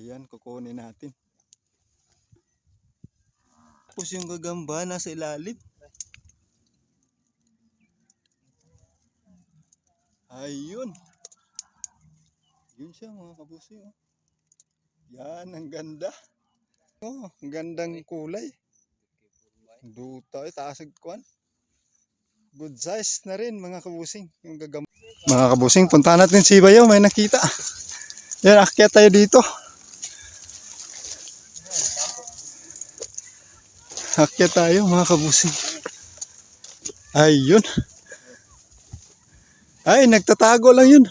Ayan, kukunin natin. Tapos yung gagamba nasa ilalim. Ayun. Yun siya mga kabusi. Oh. Yan, ang ganda. Oh, ang gandang kulay. Duta, eh, taas ang kwan. Good size na rin mga kabusing. Yung gagamba. Mga kabusing, punta natin si Bayaw. May nakita. Yan, akyat tayo dito. Akyat tayo mga kabusing. Ayun. Ay, nagtatago lang yun.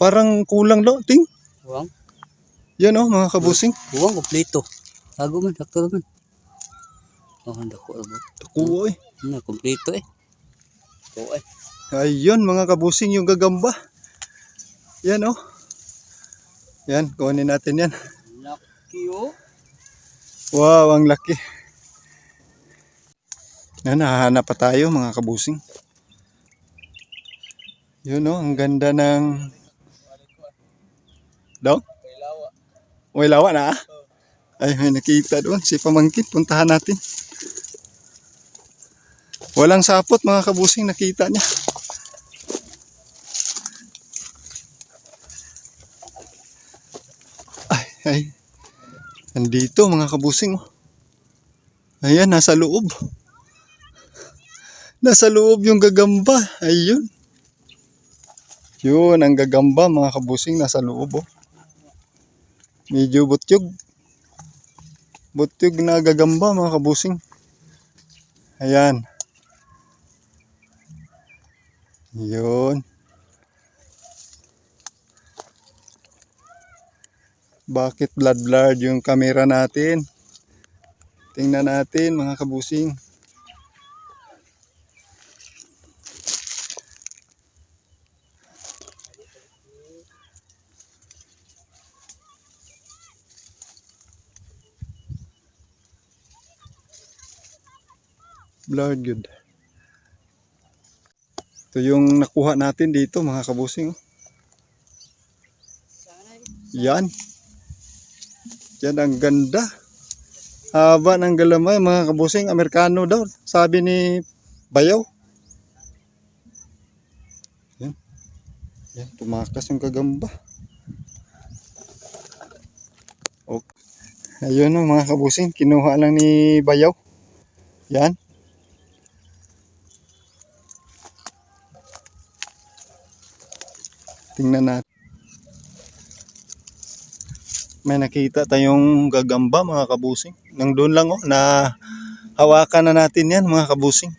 Parang kulang daw, ting. Buwang. Yan oh, mga kabusing. Buwang, kompleto. Tago man, sakto naman. Oh, handa ko. Ano, Kuwo eh. na, kompleto eh. Oo eh. Ayun, mga kabusing yung gagamba. Yan oh. Yan, kunin natin yan. Lucky oh. Wow, ang laki. Yan, nahahanap pa tayo mga kabusing. Yun oh, ang ganda ng... Daw? May lawa na ah. Ay, may nakita doon. Si Pamangkin, puntahan natin. Walang sapot mga kabusing, nakita niya. Ay, ay. Nandito mga kabusing. oh. Ayan, nasa loob. Nasa loob yung gagamba. Ayun. Yun, ang gagamba mga kabusing nasa loob. Oh. Medyo butyog. Butyog na gagamba mga kabusing. Ayan. Yun. Bakit blood blood yung camera natin? Tingnan natin mga kabusing. Blood good. Ito yung nakuha natin dito mga kabusing. Yan. Yan ang ganda. Haba ng galamay mga kabusing. Amerikano daw. Sabi ni Bayaw. Yan. Yan. Tumakas yung kagamba. Okay. Ayun o mga kabusing. Kinuha lang ni Bayaw. Yan. Tingnan natin. May nakita tayong gagamba mga kabusing. Nang doon lang oh, na hawakan na natin yan mga kabusing.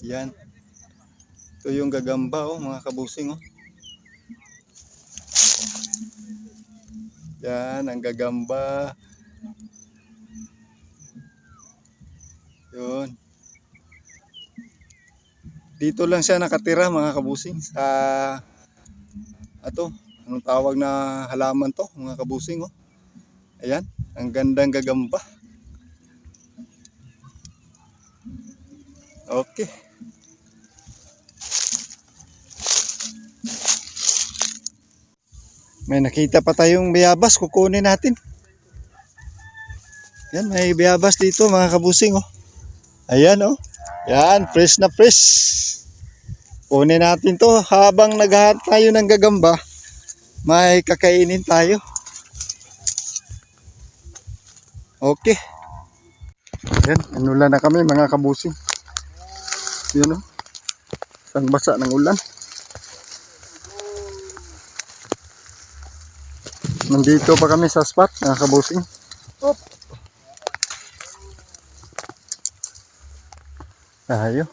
Yan. Ito yung gagamba oh, mga kabusing oh. Yan, ang gagamba. Yun. Dito lang siya nakatira mga kabusing sa ato, anong tawag na halaman to mga kabusing oh. Ayan, ang gandang gagamba. Okay. May nakita pa tayong bayabas, kukunin natin. Yan, may bayabas dito mga kabusing oh. Ayan oh. Yan, fresh na fresh. Kunin natin to habang naghahanap tayo ng gagamba. May kakainin tayo. Okay. Yan, anula na kami mga kabusing. Yan oh. Isang basa ng ulan. Nandito pa kami sa spot, mga kabusing. Op. Tayo.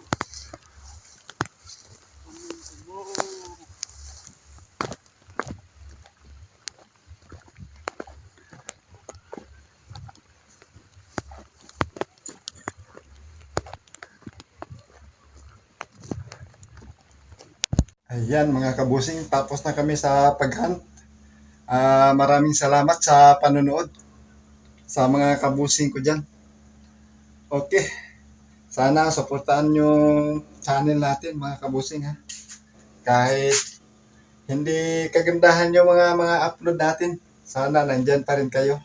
Ayan mga kabusing, tapos na kami sa paghunt. Ah, maraming salamat sa panonood sa mga kabusing ko dyan. Okay. Sana suportahan yung channel natin mga kabusing ha. Kahit hindi kagandahan yung mga mga upload natin, sana nandyan pa rin kayo.